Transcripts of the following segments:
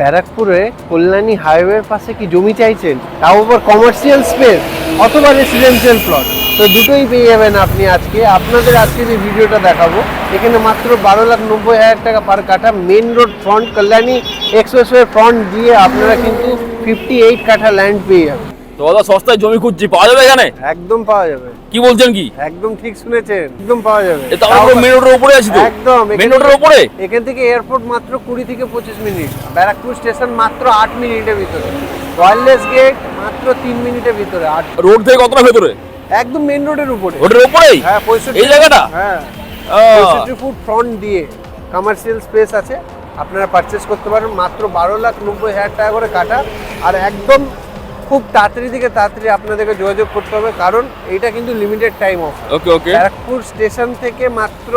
ব্যারাকপুরে কল্যাণী হাইওয়ের পাশে কি জমি চাইছেন? তাও আবার কমার্শিয়াল স্পেস অথবা রেসিডেন্সিয়াল প্লট তো দুটোই পেয়ে যাবেন আপনি আজকে। আপনাদের আজকে যে ভিডিওটা দেখাবো। এখানে মাত্র বারো লাখ নব্বই হাজার টাকা পার কাঠা main road front Kalyani expressway front দিয়ে আপনারা কিন্তু ফিফটি এইট কাঠা ল্যান্ড পেয়ে যাবেন। দাদা সস্তায় জমি খুঁজছি পাওয়া যাবে এখানে? একদম পাওয়া যাবে। কি বলছেন কি? একদম ঠিক শুনেছেন একদম পাওয়া যাবে। এ তো আমরা মেন রোডের উপরে আছি তো? একদম মেন রোডের উপরে? এখান থেকে এয়ারপোর্ট মাত্র কুড়ি থেকে পঁচিশ মিনিট ব্যারাকপুর স্টেশন মাত্র আট মিনিটের ভিতরে। ওয়্যারলেস গেট মাত্র তিন মিনিটের ভিতরে। রোড থেকে কতটা ভেতরে? একদম মেন রোডের উপরে। রোডের উপরেই? হ্যাঁ পঁয়ষট্টি এই জায়গাটা? হ্যাঁ। আহ, পঁয়ষট্টি ফুট ফ্রন্ট দিয়ে কমার্শিয়াল স্পেস আছে। আপনারা পারচেস করতে পারেন। মাত্র বারো লাখ নব্বই হাজার টাকা করে কাটা। আর একদম খুব তাড়াতাড়ি থেকে তাড়াতাড়ি আপনাদেরকে যোগাযোগ করতে হবে কারণ এটা কিন্তু limited time of okay okay Barrackpore station থেকে মাত্র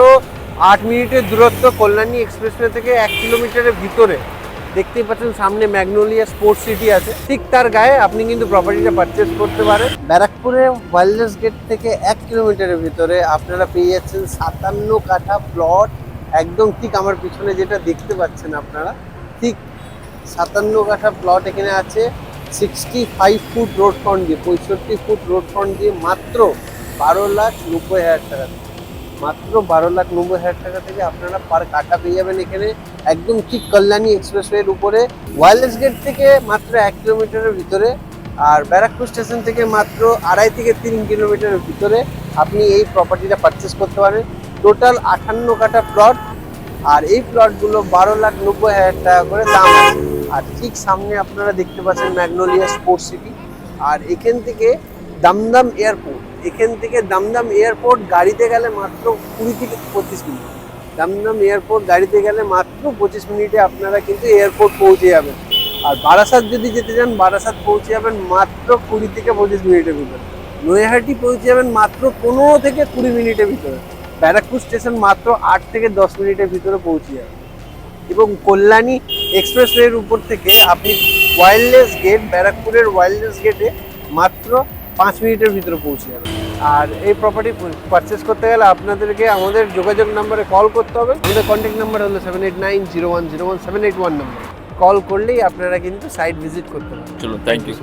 আট মিনিটের দূরত্ব কল্যাণী এক্সপ্রেসওয়ে থেকে এক কিলোমিটারের ভিতরে। দেখতেই পাচ্ছেন সামনে ম্যাগনোলিয়া স্পোর্টস সিটি আছে। ঠিক তার গায়ে আপনি কিন্তু প্রপার্টিটা পারচেস করতে পারেন। ব্যারাকপুরে ওয়াইল্ডলেস গেট থেকে এক কিলোমিটারের ভিতরে আপনারা পেয়ে যাচ্ছেন সাতান্ন কাঠা প্লট একদম ঠিক আমার পিছনে যেটা দেখতে পাচ্ছেন আপনারা ঠিক সাতান্ন কাঠা প্লট এখানে আছে। Sixty five foot road front দিয়ে, পঁয়ষট্টি ফুট রোড ফ্রন্ট দিয়ে মাত্র বারো লাখ নব্বই হাজার টাকা। মাত্র বারো লাখ নব্বই হাজার টাকা থেকে আপনারা পার কাটা পেয়ে যাবেন এখানে। একদম ঠিক কল্যাণী এক্সপ্রেসওয়ের উপরে। ওয়ারলেস গেট থেকে মাত্র এক কিলোমিটারের ভিতরে আর ব্যারাকপুর স্টেশন থেকে মাত্র আড়াই থেকে তিন কিলোমিটারের ভিতরে আপনি এই প্রপার্টিটা পারচেস করতে পারেন। টোটাল আটান্ন কাটা প্লট আর এই প্লটগুলো বারো লাখ নব্বই হাজার টাকা করে দাম আছে। আর ঠিক সামনে আপনারা দেখতে পাচ্ছেন ম্যাগনোলিয়া স্পোর্টস সিটি আর এখান থেকে দমদম এয়ারপোর্ট। এখান থেকে দমদম এয়ারপোর্ট গাড়িতে গেলে মাত্র কুড়ি থেকে পঁচিশ মিনিট। দমদম এয়ারপোর্ট গাড়িতে গেলে মাত্র পঁচিশ মিনিটে আপনারা কিন্তু এয়ারপোর্ট পৌঁছে যাবেন। আর বারাসাত যদি যেতে চান, বারাসাত পৌঁছে যাবেন মাত্র কুড়ি থেকে পঁচিশ মিনিটের ভিতরে। নৈহাটি পৌঁছে যাবেন মাত্র পনেরো থেকে কুড়ি মিনিটের ভিতরে। ব্যারাকপুর স্টেশন মাত্র আট থেকে দশ মিনিটের ভিতরে পৌঁছে যাবে এবং কল্যাণী এক্সপ্রেসওয়ের উপর থেকে আপনি ওয়াইল্ডলেস গেট ব্যারাকপুরের ওয়াইল্ডলেস গেটে মাত্র পাঁচ মিনিটের ভিতরে পৌঁছে যাবেন। আর এই প্রপার্টি পারচেস করতে গেলে আপনাদেরকে আমাদের যোগাযোগ নাম্বারে কল করতে হবে। আমাদের কন্ট্যাক্ট নাম্বার হলো seven eight nine zero one zero one seven eight one number call করলেই আপনারা কিন্তু সাইট ভিজিট করতে পারেন চলো থ্যাংক ইউ